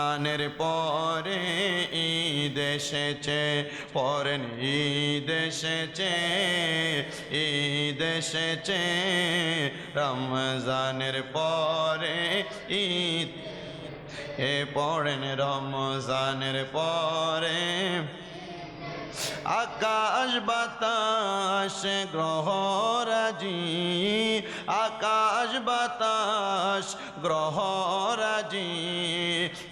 রমজানের পরে ঈদ এসেছে পরেন ঈদ এসেছে ঈদ এসেছে। রমজানের পরে ঈদ, এ পড়েন রমজানের পরে। আকাশ বাতাস গ্রহরাজি আকাশ বাতাস, গ্রহ রাজি,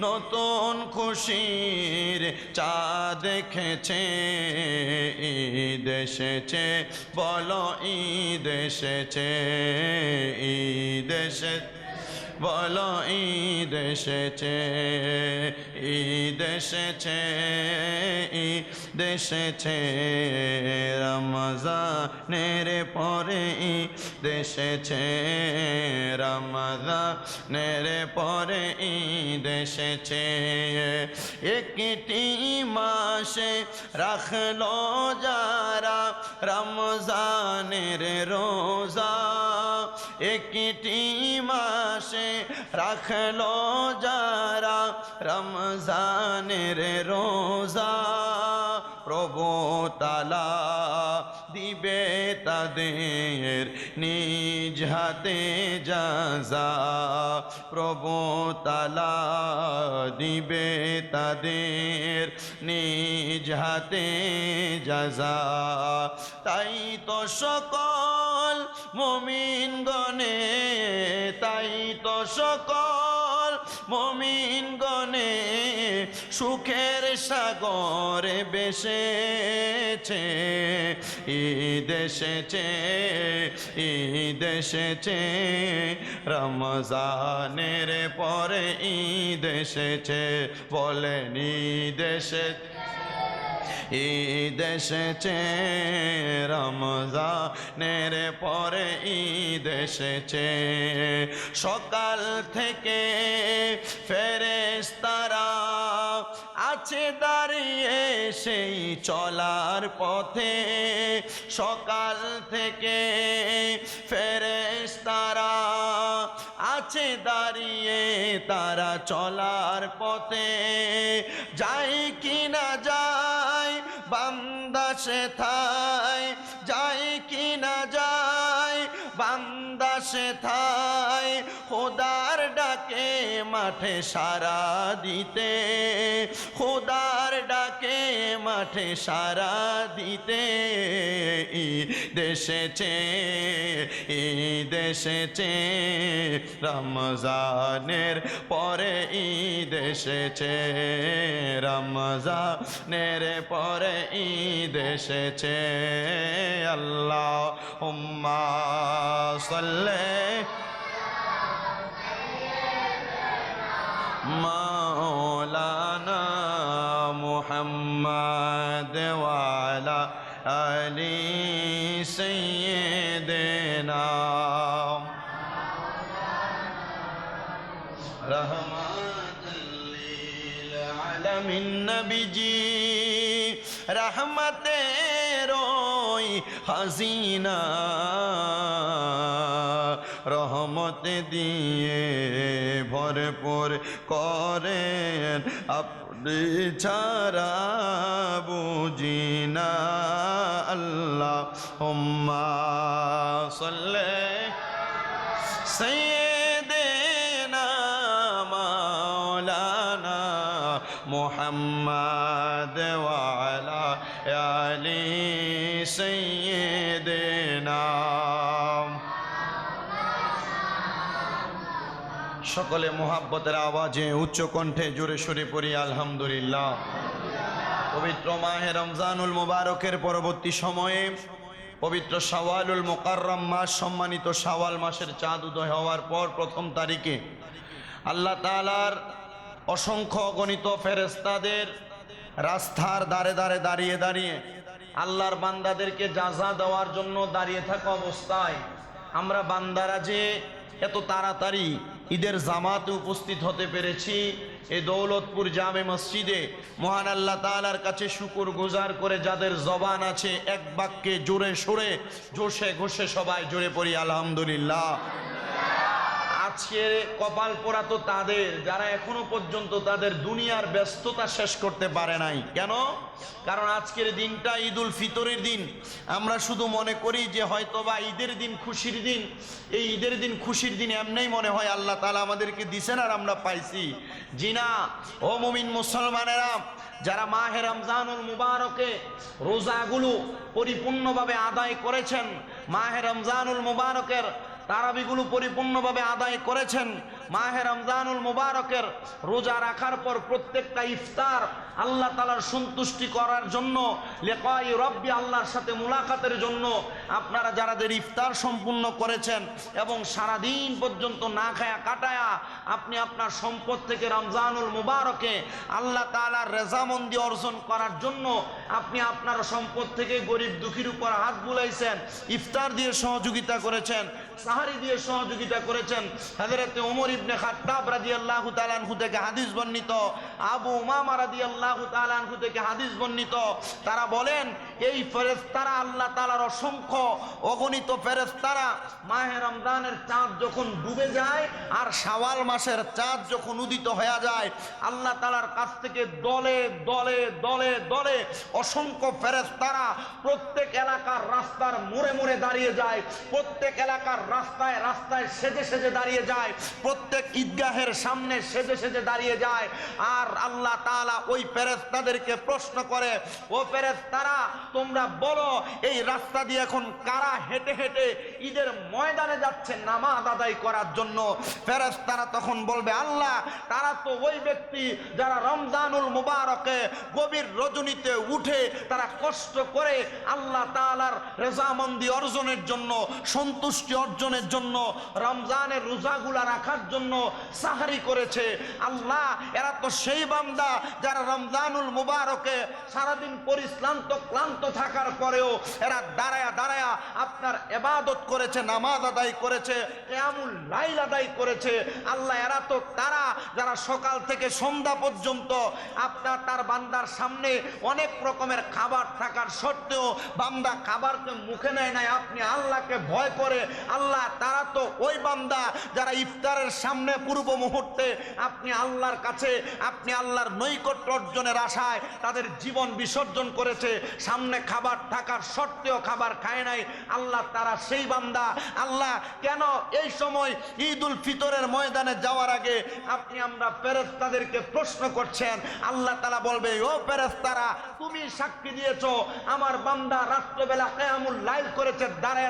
নতুন খুশির চা দেখেছে ঈদ এসেছে, বলো ঈদ এসেছে ঈদ এসেছে। বলো, ঈদ এসেছে ঈদ এসেছে ঈদ এসেছে। রমজানের পরে ঈদ এসেছে, রমজানের পরে ঈদ এসেছে। একটি মাসে রাখল যারা রমজানের রোজা একটি মাসে রাখল যারা রমজানের রোজা প্রভু তালা দিবে তাদের নিজ হাতে যাজা প্রভু তালা দিবে তাদের নিজ হাতে যাজা তাই তো সকল মমিন গনে তাই তো সকল মমিন গনে সুখের সাগরে বেসেছে। ঈদ এসেছে ঈদ এসেছে। রমজানের পরে ঈদ এসেছে, বলেন ঈদ এসেছে। ঈদ এসেছে, রমজানের পরে ঈদ এসেছে। সকাল থেকে ফেরেস্তারা সেই চলার পথে সকাল থেকে ফেরেস্তারা আছে দাঁড়িয়ে তারা চলার পথে। যাই কি না যায়, বান্দা থাই যাই কি না যায়, বান্দা থাই খোদার ডাকে মাঠে সারা দিতে, খোদার ডাকে মাঠে সারা দিতে। এসেছে, ঈদ এসেছে, রমজানের পরে ঈদ এসেছে, রমজানের পরে ঈদ এসেছে। আল্লাহ উম্মা সাল্লে مولانا محمد وعلى آل سيدنا رحمة للعالمين. النبي جي رحمة روي حزينه রহমত দিয়ে ভরপুর করেন। আপনি ছাড়া বুঝি না আল্লাহ হুম্মা সাল্লে। সৈয়দেনা মাওলানা মুহাম্মদ ওয়ালা আলি সৈয়দেনা সকলে মোহাব্বতের আওয়াজে উচ্চ কণ্ঠে জোরে সরে পড়ি, আলহামদুলিল্লাহ। পবিত্র মাহে রমজানুল মুবারকের পরবর্তী সময়ে পবিত্র শাওয়ালুল মোকাররম মাস সম্মানিত শাওয়াল মাসের চাঁদ উদয় হওয়ার পর প্রথম তারিখে আল্লাহ তালার অসংখ্য গণিত ফেরেস্তাদের রাস্তার দাঁড়ে দাঁড়ে দাঁড়িয়ে দাঁড়িয়ে আল্লাহর বান্দাদেরকে যাজা দেওয়ার জন্য দাঁড়িয়ে থাকা অবস্থায় আমরা বান্দারা যে এত তাড়াতাড়ি ঈদের জামাতে উপস্থিত হতে পেরেছি। এই দৌলতপুর জামে মসজিদে মহান আল্লাহ তালার কাছে শুকুর গুজার করে যাদের জবান আছে, এক বাক্যে জোরে সরে, জোশে ঘোষে সবাই জোরে পড়ি, আলহামদুলিল্লাহ। আজকে কপাল পোড়া তো তাদের, যারা এখনও পর্যন্ত তাদের দুনিয়ার ব্যস্ততা শেষ করতে পারে নাই। কেন? কারণ আজকের দিনটা ঈদুল ফিতরের দিন। আমরা শুধু মনে করি যে হয়তোবা ঈদের দিন খুশির দিন। এই ঈদের দিন খুশির দিন এমনিই মনে হয় আল্লাহ তালা আমাদেরকে দিছেন আর আমরা পাইছি। জিনা ও মুমিন মুসলমানেরা, যারা মাহে রমজানুল মুবারকে রোজাগুলো পরিপূর্ণভাবে আদায় করেছেন, মাহে রমজানুল মুবারকের তারাবিগুলো পরিপূর্ণভাবে আদায় করেছেন। মাহে রমজানুল মুবারকের রোজা রাখার পর প্রত্যেকটা ইফতার আল্লাহ তালার সন্তুষ্টি করার জন্য, লেকাই রব্বি আল্লাহর সাথে মুলাকাতের জন্য আপনারা যারাদের ইফতার সম্পূর্ণ করেছেন এবং সারাদিন পর্যন্ত না খায়া কাটায়া আপনি আপনার সম্পদ থেকে রমজানুল মুবারকে আল্লাহ তালার রেজামন্দি অর্জন করার জন্য আপনি আপনার সম্পদ থেকে গরিব দুঃখীর উপর হাত বুলাইছেন, ইফতার দিয়ে সহযোগিতা করেছেন সাহারি দিয়ে সহযোগিতা করেছেন হাজরতে ওমর ইবনে খাত্তাব রাদিয়াল্লাহু আল্লাহ আনহু থেকে হাদিস বর্ণিত। আবু উমামা রাদিয়াল্লাহু আল্লাহ আনহু থেকে হাদিস বর্ণিত। তারা বলেন এই ফেরেশতারা আল্লাহ তাআলার অসংখ্য অগণিত ফেরেশতারা। মাহে রমজানের চাঁদ যখন ডুবে যায় আর শাওয়াল মাসের চাঁদ যখন উদিত হয়ে যায়, আল্লাহ তাআলার কাছ থেকে দলে দলে দলে দলে অসংখ্য ফেরেস্তারা প্রত্যেক এলাকার রাস্তার মোড়ে মোড়ে দাঁড়িয়ে যায়, প্রত্যেক এলাকার রাস্তায় রাস্তায় সেজে সেজে দাঁড়িয়ে যায়, প্রত্যেক ঈদগাহের সামনে সেজে সেজে দাঁড়িয়ে যায়। আর আল্লাহ তাআলা ওই ফেরেশতাদেরকে প্রশ্ন করে, ও ফেরেশতারা তোমরা বলো, এই রাস্তা দিয়ে এখন কারা হেঁটে হেঁটে ঈদের ময়দানে যাচ্ছে নামাজ আদায় করার জন্য? ফেরেশতারা তখন বলবে, আল্লাহ, তারা তো ওই ব্যক্তি যারা রমজানুল মুবারকে গভীর রজনীতে উঠে তারা কষ্ট করে আল্লাহ তাআলার রেজামন্দি অর্জনের জন্য, সন্তুষ্টি অর্জনের জন্য, রমজানের রোজাগুলা রাখার জন্য সাহারি করেছে। আল্লাহ, এরা তো সেই বান্দা যারা রমজানুল মুবারকে সারাদিন পরিশ্রান্ত, ক্লান্ত থাকার পরেও এরা দাঁড়ায়া দাঁড়ায়া আপনার এবাদত করেছে, নামাজ আদায় করেছে এমন লাইল আদায় করেছে। আল্লাহ, এরা তো তারা যারা সকাল থেকে সন্ধ্যা পর্যন্ত আপনার তার বান্দার সামনে অনেক রকমের খাবার থাকার সত্ত্বেও বান্দা খাবারকে মুখে নেয় নাই। আপনি আল্লাহকে ভয় করে, আল্লাহ, তারা তো ওই বান্দা যারা ইফতারের সামনে পূর্ব মুহূর্তে আপনি আল্লাহর কাছে, আপনি আল্লাহর নৈকট্য অর্জনের আশায় তাদের জীবন বিসর্জন করেছে, সামনে খাবার থাকার সত্ত্বেও খাবার খায় নাই। আল্লাহ তারা সেই বান্দা। আল্লাহ, কেন এই সময় ঈদ উল ফিতরের ময়দানে যাওয়ার আগে আপনি আমরা ফেরেস্তাদেরকে প্রশ্ন করছেন। আল্লাহ তারা বলবে, ও ফেরেস্তারা তুমি সাক্ষী দিয়েছ, আমার বান্দা রাত্রবেলা কেয়ামুল লাইভ করেছে, দাঁড়ায়